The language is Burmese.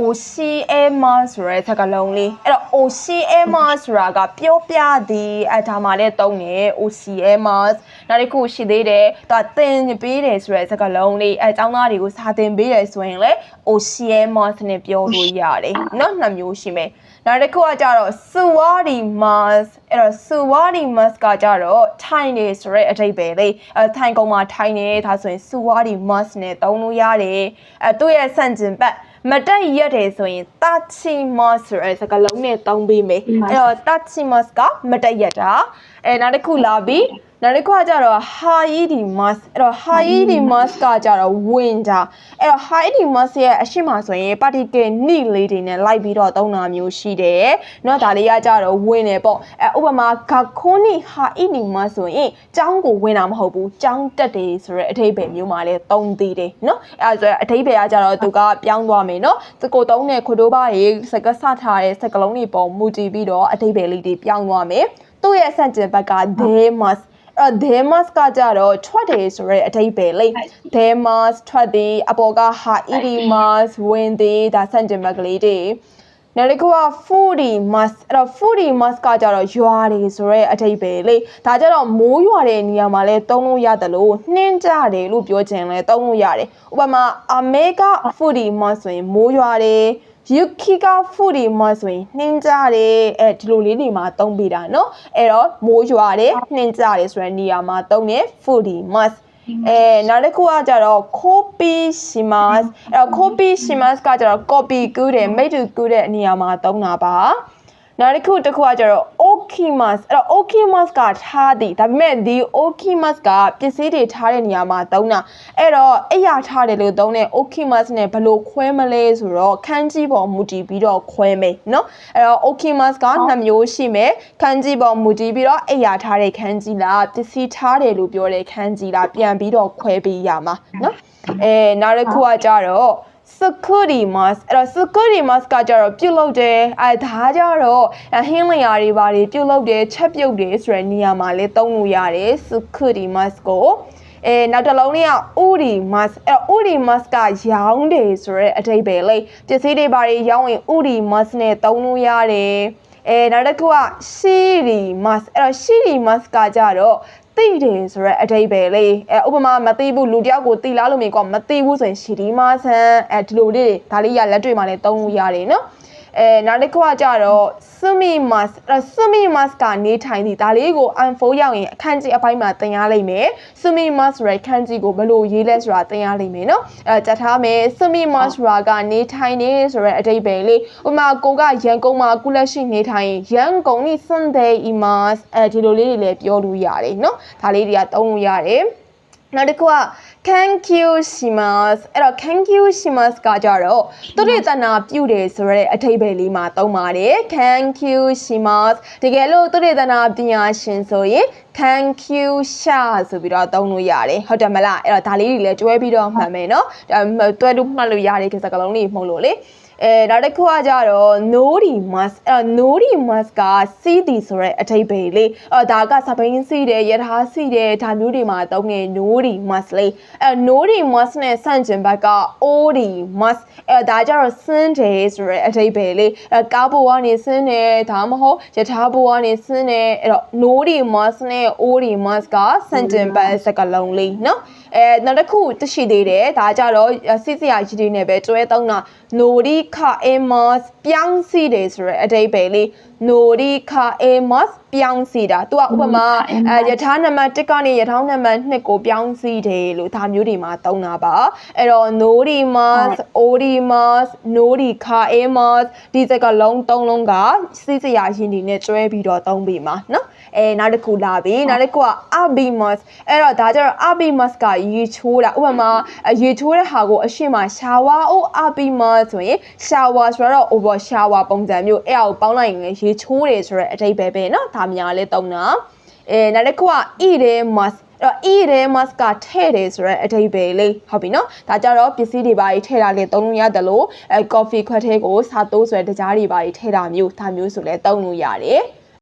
OCMA ဆိုတဲ့စကားလုံးလေးအဲ့တော့ OCMA ဆိုတာကပြောပြသည်အဲဒါမှလည်းသုံးတယ် OCMA နောက်တစ်ခုရှိသေးတယ်သူကသင်ပေးတယ်ဆိုတဲ့စကားလုံးလေးအဲအကြောင်းသားတွေကိုစာသင်ပေးတယ်ဆိုရင်လည်း OCMA နဲ့ပြောလို့ရတယ်เนาะနှစ်မျိုးရှိမယ်နောက်တစ်ခုကကြတော့ suwari mas အဲ့တော့ suwari mas ကကြတော့ထိုင်နေဆိုတဲ့အဓိပ္ပာယ်လေးအဲထိုင်ကုန်မှာထိုင်နေဒါဆိုရင် suwari mas နဲ့သုံးလို့ရတယ်အဲသူ့ရဲ့ဆန့်ကျင်ဘက်မတက်ရက်တယ်ဆိုရင် tachimas ဆိုတဲ့စကားလုံးနဲ့သုံးပေးမယ်အဲ့တော့ tachimas ကမတက်ရက်တာအဲနောက်တစ်ခုလာပြီး နောက်တစ်ခုကကြတော့ haidi mas အဲ့တော့ haidi mas ကကြတော့ဝင်တာအဲ့တော့ haidi mas ရဲ့အရှိမဆိုရင် particle နိလေးတွေနဲ့လိုက်ပြီးတော့သုံးတာမျိုးရှိတယ်เนาะဒါလေးကကြတော့ဝင်တယ်ပေါ့အဲဥပမာ gakoni haidi mas ဆိုရင်ကျောင်းကိုဝင်တာမဟုတ်ဘူးကျောင်းတက်တယ်ဆိုတဲ့အဓိပ္ပာယ်မျိုးမှာလည်းသုံးသေးတယ်เนาะအဲဒါဆိုအဓိပ္ပာယ်ကကြတော့သူကပြောင်းသွားမယ်เนาะသူကိုသုံးတဲ့ခွတိုးပါရေစကစထားတဲ့စကလုံးတွေပေါ်မူတည်ပြီးတော့အဓိပ္ပာယ်လေးတွေပြောင်းသွားမယ်သူ့ရဲ့ဆန့်ကျင်ဘက်က they must အဲ့ demas ကကြတော့ထွက်တယ်ဆိုရဲအဓိပ္ပာယ်လေး demas ထွက်သည်အပေါ်က ha idimas ဝင်သည်ဒါဆန့်ကျင်ဘက်ကလေးတွေ နောက်တစ်ခုက foodie must အဲ့တော့ foodie must ကကြတော့ရွာတယ်ဆိုရဲအဓိပ္ပာယ်လေးဒါကြတော့မိုးရွာတဲ့နေရာမှာလဲသုံးလို့ရတယ်လို့နှင်းကြတယ်လို့ပြောချင်လဲသုံးလို့ရတယ်ဥပမာ America foodie must ဆိုရင်မိုးရွာတယ် yuki က foodie must ဆိုရင်နှင်းကြတယ်အဲဒီလိုလေးနေမှာသုံးပေးတာเนาะအဲ့တော့မိုးရွာတယ်နှင်းကြတယ်ဆိုတဲ့နေရာမှာသုံးတယ် foodie must အဲနောက်တစ်ခုကကြတော့ copy shimas အဲ့တော့ copy shimas ကကြတော့ copy ကူးတယ် make to ကူးတဲ့နေရာမှာသုံးတာပါနောက်တစ်ခုတစ်ခုကကြတော့ Okimas အဲ့တော့ Okimas ကထားသည်ဒါပေမဲ့ဒီ Okimas ကပစ္စည်းတွေထားတဲ့နေရာမှာသုံးတာအဲ့တော့အရာထားတယ်လို့သုံးတဲ့ Okimas နဲ့ဘယ်လိုခွဲမလဲဆိုတော့ခန်းကြီးပေါ်မူတည်ပြီးတော့ခွဲမယ်နော်အဲ့တော့ Okimas ကနှစ်မျိုးရှိမယ်ခန်းကြီးပေါ်မူတည်ပြီးတော့အရာထားတဲ့ခန်းကြီးလားပစ္စည်းထားတယ်လို့ပြောတဲ့ခန်းကြီးလားပြန်ပြီးတော့ခွဲပေးရမှာနော်အဲနောက်တစ်ခုကကြတော့ security mask အဲ့တော့ security mask ကကြတော့ပြုတ်လုပ်တယ်အဲဒါကြတော့ဟင်းလျာတွေဘာတွေပြုတ်လုပ်တယ်ချက်ပြုတ်တယ်ဆိုတဲ့နေရာမှာလဲသုံးလို့ရတယ် security mask ကိုအဲနောက်တစ်လုံးလေးက uri mask အဲ့တော့ uri mask ကရောင်းတယ်ဆိုရဲအတိတ်ပဲလေပစ္စည်းတွေဘာတွေရောင်းရင် uri mask နဲ့သုံးလို့ရတယ်အဲနောက်တစ်ခုက shiri mask အဲ့တော့ shiri mask ကကြတော့ သိတယ်ဆိုရက်အတိတ်ပဲလေအဲဥပမာမသိဘူးလူတယောက်ကိုသိလားလို့မေးကွာမသိဘူးဆိုရင်ရှီဒီမာဆန်အဲဒီလိုလေးဒါလေးရလက်တွေ့မှာလည်းသုံးလို့ရတယ်နော် အဲနောက်တစ်ခုကကြတော့ sumi mas အဲ sumi mas ကနေထိုင်သည်ဒါလေးကို unfold ရောက်ရင်အခန်းကြီးအပိုင်းမှာသင်ရလိမ့်မယ် sumi mas ဆိုတဲ့အခန်းကြီးကိုဘယ်လိုရေးလဲဆိုတာသင်ရလိမ့်မယ်နော်အဲကြက်ထားမယ် sumi mas ဆိုတာကနေထိုင်နေဆိုတဲ့အတိတ်ပဲလေဥပမာကိုကရန်ကုန်မှာကုလက်ရှိနေထိုင်ရင်ရန်ကုန်นี่ sunday imas အဲဒီလိုလေးတွေလည်းပြောလို့ရတယ်နော်ဒါလေးတွေကသုံးလို့ရတယ်နောက်တစ်ခုက thank you shimas အဲ့တော့ thank you shimas ကကြတော့သူတွေတနာပြုတယ်ဆိုရဲအထိပ္ပယ်လေးမှာသုံးပါတယ် thank you shimas တကယ်လို့သူတွေတနာပညာရှင်ဆိုရင် thank you sha ဆိုပြီးတော့သုံးလို့ရတယ်ဟုတ်တယ်မလားအဲ့တော့ဒါလေးတွေလည်းတွဲပြီးတော့မှတ်မယ်နော်ဒါတွဲလို့မှတ်လို့ရတယ်ဒီစကားလုံးလေးမှုလို့လေ အဲနောက်တစ်ခုကကြတော့ nori mask အဲ nori mask ကစီးသည်ဆိုရဲအထိပ္ပယ်လေးအဲဒါကစပိန်စီးတယ်ယထာစီးတယ်ဒါမျိုးတွေမှာသုံးနေ nori mask လေးအဲ nori mask နဲ့ဆန့်ကျင်ဘက်က ori mask အဲဒါကြတော့ဆင်းတယ်ဆိုရဲအထိပ္ပယ်လေးအဲကားပေါ်ကနေဆင်းတယ်ဒါမှမဟုတ်ယထာပေါ်ကနေဆင်းတယ်အဲ့တော့ nori mask နဲ့ ori mask ကဆန့်ကျင်ဘက်စကလုံးလေးနော် အဲနောက်တစ်ခုတရှိသေးတယ်ဒါကြတော့စစ်စရာကြီးတွေနဲ့ပဲတွဲသုံးတာ nori ka emos ပြောင်းစီတယ်ဆိုရဲအတိတ်ပဲလေး nori ka emos ပြောင်းစီတာသူကဥပမာအဲယထာနံပါတ်1ကနေယထာနံပါတ်2ကိုပြောင်းစီတယ်လို့ဒါမျိုးတွေမှာသုံးတာပါအဲ့တော့ nori mas ori mas nori ka emos ဒီစကားလုံးသုံးလုံးကစစ်စရာရှင်တွေနဲ့တွဲပြီးတော့သုံးပြီးမှာနော်အဲနောက်တစ်ခုလာပြီနောက်တစ်ခုက abimus အဲ့တော့ဒါကြတော့ abimus ကရေချိုးတာဥပမာရေချိုးတဲ့ဟာကိုအရှိမ shower အို abimus ဆိုရင် shower ဆိုတော့ over shower ပုံစံမျိုးအဲ့အကိုပေါင်းလိုက်ရင်ရေချိုးတယ်ဆိုတဲ့အတိတ်ပဲပဲเนาะဒါများလဲတုံးတာအဲနောက်တစ်ခုက edemus တော့ edemus ကထဲ့တယ်ဆိုတော့အတိတ်ပဲလေးဟုတ်ပြီเนาะဒါကြတော့ပစ္စည်းတွေပါကြီးထဲ့တာလေသုံးလို့ရတယ်လို့အဲ coffee ခွက်ထဲကိုစားတိုးဆိုတဲ့တကြားတွေပါကြီးထဲ့တာမျိုးဒါမျိုးဆိုလဲသုံးလို့ရတယ်